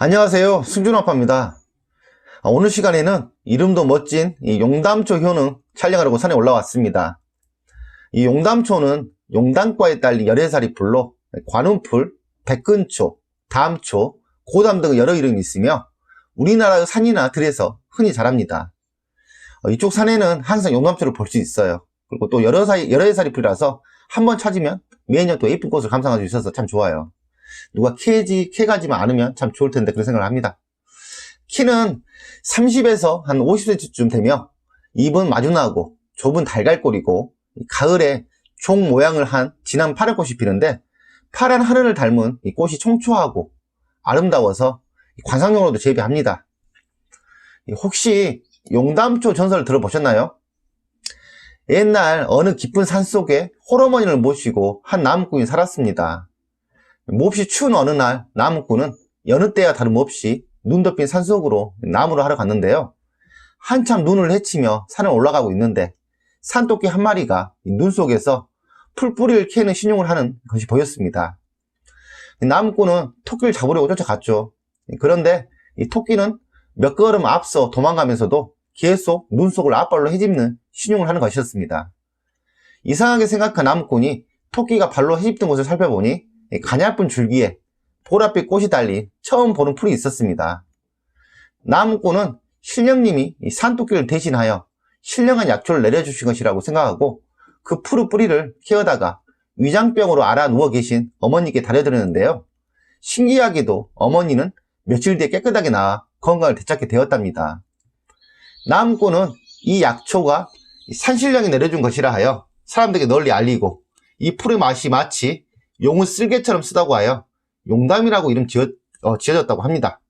안녕하세요. 승준아빠입니다. 아, 오늘 시간에는 이름도 멋진 이 용담초 효능 촬영하려고 산에 올라왔습니다. 이 용담초는 용담과에 딸린 열애살이 풀로 관음풀, 백근초, 담초, 고담 등 여러 이름이 있으며 우리나라의 산이나 들에서 흔히 자랍니다. 어, 이쪽 산에는 항상 용담초를 볼 수 있어요. 그리고 또 여러 사이, 여러 해살이 풀이라서 한번 찾으면 매년 또 예쁜 꽃을 감상할 수 있어서 참 좋아요. 누가 캐지, 캐가지만 않으면 참 좋을 텐데 그런 생각을 합니다. 키는 30에서 한 50cm쯤 되며 입은 마주나고 좁은 달걀꼴이고 가을에 종 모양을 한 진한 파란 꽃이 피는데 파란 하늘을 닮은 이 꽃이 청초하고 아름다워서 관상용으로도 재배합니다. 혹시 용담초 전설을 들어보셨나요? 옛날 어느 깊은 산 속에 홀어머니를 모시고 한 나무꾼이 살았습니다. 몹시 추운 어느 날 나무꾼은 여느 때와 다름없이 눈 덮인 산속으로 나무를 하러 갔는데요. 한참 눈을 헤치며 산을 올라가고 있는데 산토끼 한 마리가 눈 속에서 풀뿌리를 캐는 신용을 하는 것이 보였습니다. 나무꾼은 토끼를 잡으려고 쫓아갔죠. 그런데 이 토끼는 몇 걸음 앞서 도망가면서도 계속 눈 속을 앞발로 헤집는 신용을 하는 것이었습니다. 이상하게 생각한 나무꾼이 토끼가 발로 헤집던 곳을 살펴보니 가냘픈 줄기에 보랏빛 꽃이 달린 처음 보는 풀이 있었습니다. 나무꾼은 신령님이 산토끼를 대신하여 신령한 약초를 내려주신 것이라고 생각하고 그 푸르 뿌리를 캐어다가 위장병으로 알아 누워 계신 어머니께 다려드렸는데요. 신기하게도 어머니는 며칠 뒤에 깨끗하게 나아 건강을 되찾게 되었답니다. 나무꾼은 이 약초가 산신령이 내려준 것이라 하여 사람들에게 널리 알리고 이 풀의 맛이 마치 용을 쓸개처럼 쓰다고 하여 용담이라고 이름 지어, 어, 지어졌다고 합니다.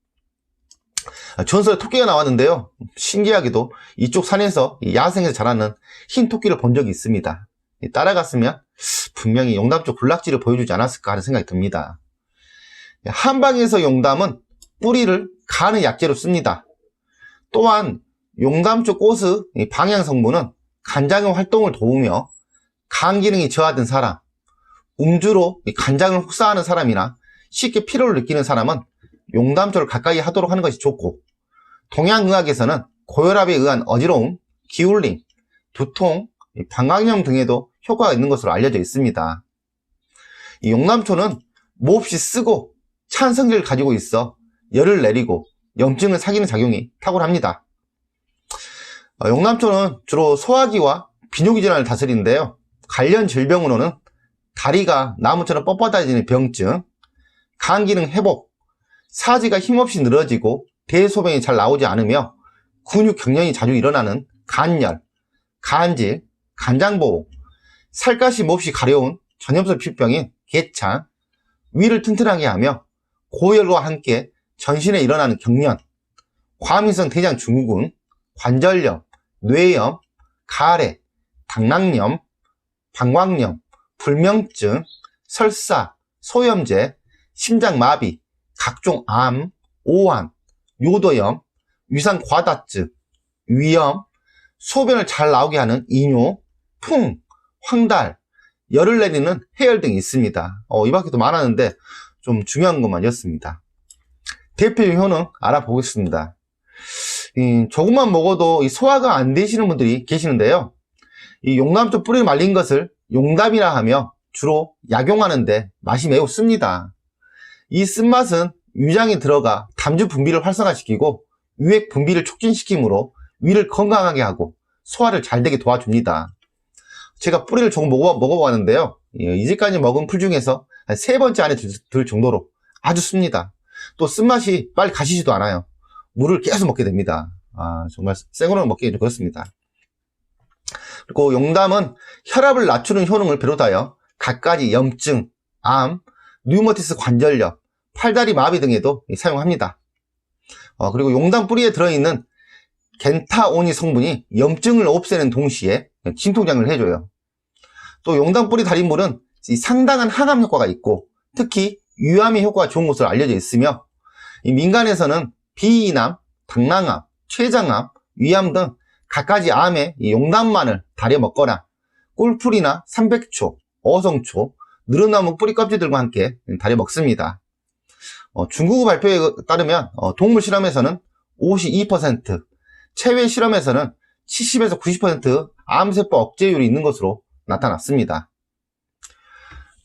전설에 토끼가 나왔는데요. 신기하게도 이쪽 산에서 야생에서 자라는 흰 토끼를 본 적이 있습니다. 따라갔으면 분명히 용담 쪽 군락지를 보여주지 않았을까 하는 생각이 듭니다. 한방에서 용담은 뿌리를 가는 약재로 씁니다. 또한 용담 쪽 꽃의 방향 성분은 간장의 활동을 도우며 간 기능이 저하된 사람, 음주로 간장을 혹사하는 사람이나 쉽게 피로를 느끼는 사람은 용담초를 가까이 하도록 하는 것이 좋고 동양의학에서는 고혈압에 의한 어지러움, 기울림, 두통, 방광염 등에도 효과가 있는 것으로 알려져 있습니다. 이 용담초는 몹시 쓰고 찬 성질을 가지고 있어 열을 내리고 염증을 사귀는 작용이 탁월합니다. 어, 용담초는 주로 소화기와 비뇨기 질환을 다스리는데요. 관련 질병으로는 다리가 나무처럼 뻣뻣해지는 병증, 간 기능 회복, 사지가 힘없이 늘어지고 대소변이 잘 나오지 않으며 근육 경련이 자주 일어나는 간열, 간질, 간장보호, 살갗이 몹시 가려운 전염성 피부병인 개창, 위를 튼튼하게 하며 고열과 함께 전신에 일어나는 경련, 과민성 대장 증후군, 관절염, 뇌염, 가래, 당낭염, 방광염, 불면증, 설사, 소염제, 심장마비, 각종 암, 오한, 요도염, 위산 과다증, 위염, 소변을 잘 나오게 하는 이뇨, 풍, 황달, 열을 내리는 해열 등이 있습니다. 어, 이 밖에도 많았는데 좀 중요한 것만이었습니다. 대표적 효능 알아보겠습니다. 이, 조금만 먹어도 이 소화가 안 되시는 분들이 계시는데요. 이 용담초 뿌리 말린 것을 용담이라 하며 주로 약용하는데 맛이 매우 씁니다. 이 쓴맛은 위장에 들어가 담주 분비를 활성화시키고 유액 분비를 촉진시키므로 위를 건강하게 하고 소화를 잘 되게 도와줍니다. 제가 뿌리를 조금 먹어, 먹어봤는데요. 예, 이제까지 먹은 풀 중에서 한 세 번째 안에 들, 들 정도로 아주 씁니다. 또 쓴맛이 빨리 가시지도 않아요. 물을 계속 먹게 됩니다. 아, 정말 생으로 먹기 좀 그렇습니다. 그리고 용담은 혈압을 낮추는 효능을 비롯하여 갖가지 염증, 암, 뉴머티스 관절염, 팔다리 마비 등에도 사용합니다. 어, 그리고 용담 뿌리에 들어있는 겐타오니 성분이 염증을 없애는 동시에 진통장을 해줘요. 또 용담 뿌리 달인물은 상당한 항암 효과가 있고 특히 유암의 효과가 좋은 것으로 알려져 있으며 민간에서는 비이남, 당낭암, 췌장암, 위암 등 갖가지 암에 용담만을 달여 먹거나 꿀풀이나 삼백초, 어성초, 느릅나무 뿌리 껍질들과 함께 달여 먹습니다. 어, 중국 발표에 따르면 어, 동물 실험에서는 52%, 체외 실험에서는 70에서 90% 암세포 억제율이 있는 것으로 나타났습니다.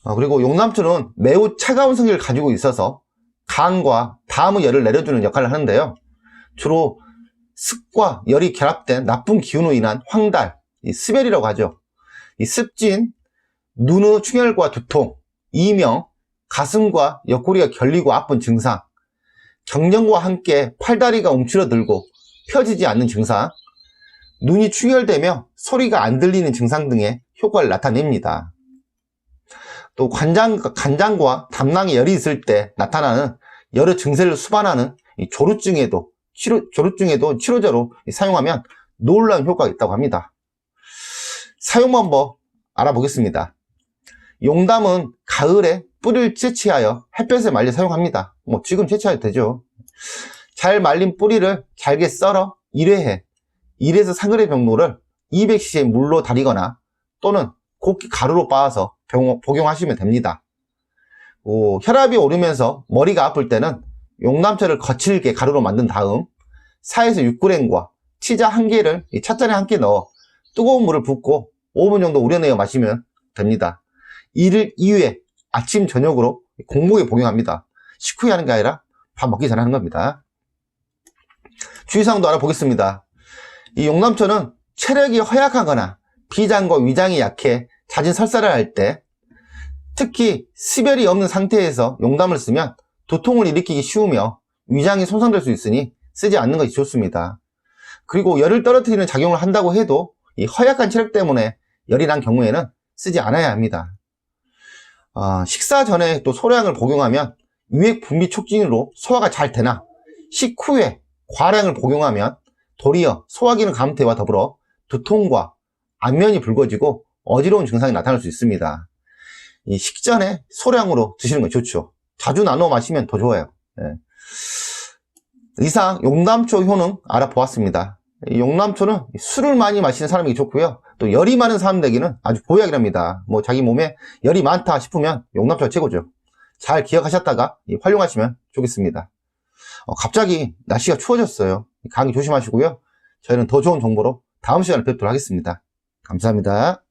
어, 그리고 용남초는 매우 차가운 성질을 가지고 있어서 간과 담의 열을 내려주는 역할을 하는데요. 주로 습과 열이 결합된 나쁜 기운으로 인한 황달, 이 스벨이라고 하죠. 이 습진, 눈의 충혈과 두통, 이명, 가슴과 옆구리가 결리고 아픈 증상, 경련과 함께 팔다리가 움츠러들고 펴지지 않는 증상, 눈이 충혈되며 소리가 안 들리는 증상 등의 효과를 나타냅니다. 또 관장, 간장과 담낭에 열이 있을 때 나타나는 여러 증세를 수반하는 이 조루증에도 치료, 조루증에도 치료제로 사용하면 놀라운 효과가 있다고 합니다. 사용 방법 알아보겠습니다. 용담은 가을에 뿌리를 채취하여 햇볕에 말려 사용합니다. 뭐 지금 채취해도 되죠. 잘 말린 뿌리를 잘게 썰어 1회에 1에서 3g의 정도를 200cc 물로 달이거나 또는 곱게 가루로 빻아서 병- 복용하시면 됩니다. 오, 혈압이 오르면서 머리가 아플 때는 용남초를 거칠게 가루로 만든 다음 4에서 6g과 치자 1개를 찻잔에 함께 넣어 뜨거운 물을 붓고 5분 정도 우려내어 마시면 됩니다. 이를 이후에 아침 저녁으로 공복에 복용합니다. 식후에 하는 게 아니라 밥 먹기 전에 하는 겁니다. 주의사항도 알아보겠습니다. 이 용남초는 체력이 허약하거나 비장과 위장이 약해 잦은 설사를 할 때 특히 스별이 없는 상태에서 용담을 쓰면 두통을 일으키기 쉬우며 위장이 손상될 수 있으니 쓰지 않는 것이 좋습니다. 그리고 열을 떨어뜨리는 작용을 한다고 해도 이 허약한 체력 때문에 열이 난 경우에는 쓰지 않아야 합니다. 아, 식사 전에 또 소량을 복용하면 유액 분비 촉진으로 소화가 잘 되나 식후에 과량을 복용하면 도리어 소화기능 감퇴와 더불어 두통과 안면이 붉어지고 어지러운 증상이 나타날 수 있습니다. 이 식전에 소량으로 드시는 건 좋죠. 자주 나눠 마시면 더 좋아요. 예. 이상 용담초 효능 알아보았습니다. 이 용남초는 술을 많이 마시는 사람에게 좋고요. 또 열이 많은 사람들에게는 아주 보약이랍니다. 뭐 자기 몸에 열이 많다 싶으면 용남초가 최고죠. 잘 기억하셨다가 이 활용하시면 좋겠습니다. 어, 갑자기 날씨가 추워졌어요. 감기 조심하시고요. 저희는 더 좋은 정보로 다음 시간에 뵙도록 하겠습니다. 감사합니다.